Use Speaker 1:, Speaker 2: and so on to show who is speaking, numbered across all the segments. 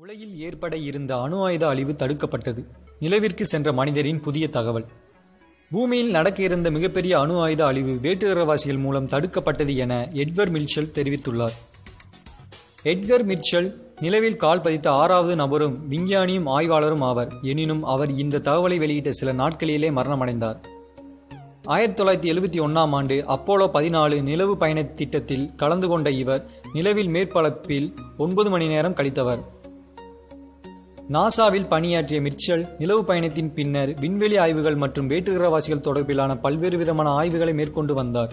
Speaker 1: உலகில் ஏற்பட இருந்த அணு ஆயுத அழிவு தடுக்கப்பட்டது. நிலவிற்கு சென்ற மனிதரின் புதிய தகவல். பூமியில் நடக்க இருந்த மிகப்பெரிய அணு ஆயுத அழிவு வேட்டுரவாசிகள் மூலம் தடுக்கப்பட்டது என எட்வர் மில்ஷல் தெரிவித்துள்ளார். எட்கர் மிட்சல் நிலவில் கால் பதித்த ஆறாவது நபரும் விஞ்ஞானியும் ஆய்வாளரும் ஆவர். எனினும் அவர் இந்த தகவலை வெளியிட்ட சில நாட்களிலே மரணமடைந்தார். ஆயிரத்தி தொள்ளாயிரத்தி எழுபத்தி ஒன்றாம் ஆண்டு அப்போலோ பதினாலு நிலவு பயணத் திட்டத்தில் கலந்து கொண்ட இவர் நிலவில் மேற்பரப்பில் ஒன்பது மணி நேரம் கழித்தவர். நாசாவில் பணியாற்றிய மிட்சல் நிலவு பயணத்தின் பின்னர் விண்வெளி ஆய்வுகள் மற்றும் வேற்றுகிரகவாசிகள் தொடர்பிலான பல்வேறு விதமான ஆய்வுகளை மேற்கொண்டு வந்தார்.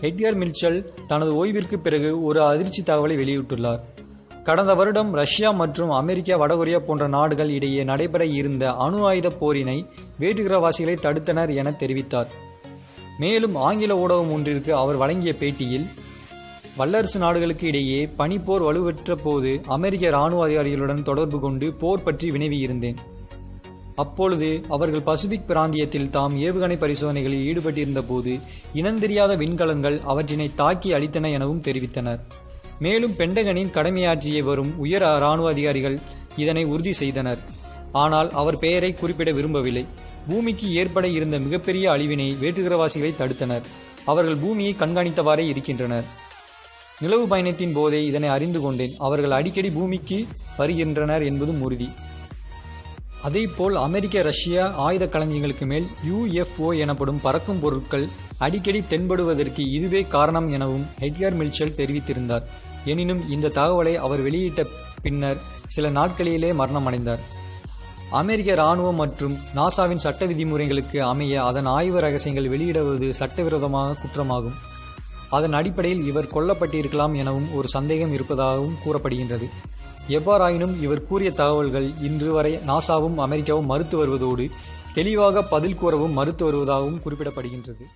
Speaker 1: எட்கர் மில்சல் தனது ஓய்விற்கு பிறகு ஒரு அதிர்ச்சி தகவலை வெளியிட்டுள்ளார். கடந்த வருடம் ரஷ்யா மற்றும் அமெரிக்கா வடகொரியா போன்ற நாடுகள் இடையே நடைபெற இருந்த அணு ஆயுத போரினை வேற்றுகிரகவாசிகளை தடுத்தனர் என தெரிவித்தார். மேலும் ஆங்கில ஊடகம் ஒன்றிற்கு அவர் வழங்கிய பேட்டியில் வல்லரசு நாடுகளுக்கு இடையே பனிப்போர் வலுவற்ற போது அமெரிக்க இராணுவ அதிகாரிகளுடன் தொடர்பு கொண்டு போர் பற்றி வினவியிருந்தேன். அப்பொழுது அவர்கள் பசிபிக் பிராந்தியத்தில் தாம் ஏவுகணை பரிசோதனைகளில் ஈடுபட்டிருந்த போது இனந்தெரியாத விண்கலங்கள் அவற்றினை தாக்கி அளித்தன எனவும் தெரிவித்தனர். மேலும் பெண்டகனின் கடமையாற்றிய வரும் உயர் இராணுவ அதிகாரிகள் இதனை உறுதி செய்தனர். ஆனால் அவர் பெயரை குறிப்பிட விரும்பவில்லை. பூமிக்கு ஏற்பட இருந்த மிகப்பெரிய அழிவினை வேற்றுகிரவாசிகளை தடுத்தனர். அவர்கள் பூமியை கண்காணித்தவாறே இருக்கின்றனர். நிலவு பயணத்தின் போதே இதனை அறிந்து கொண்டேன். அவர்கள் அடிக்கடி பூமிக்கு வருகின்றனர் என்பதும் உறுதி. அதேபோல் அமெரிக்க ரஷ்யா ஆயுத களஞ்சியங்களுக்கு மேல் யுஎஃப்ஓ எனப்படும் பறக்கும் பொருட்கள் அடிக்கடி தென்படுவதற்கு இதுவே காரணம் எனவும் எட்கர் மில்சல் தெரிவித்திருந்தார். எனினும் இந்த தகவலை அவர் வெளியிட்ட பின்னர் சில நாட்களிலே மரணமடைந்தார். அமெரிக்க இராணுவம் மற்றும் நாசாவின் சட்ட விதிமுறைகளுக்கு அமைய அதன் ஆய்வு ரகசியங்கள் வெளியிடுவது சட்டவிரோதமாக குற்றமாகும். அதன் அடிப்படையில் இவர் கொல்லப்பட்டிருக்கலாம் எனவும் ஒரு சந்தேகம் இருப்பதாகவும் கூறப்படுகின்றது. எவ்வாறாயினும் இவர் கூறிய தகவல்கள் இன்று வரை நாசாவும் அமெரிக்காவும் மறுத்து வருவதோடு தெளிவாக பதில் கூறவும் மறுத்து வருவதாகவும் குறிப்பிடப்படுகின்றது.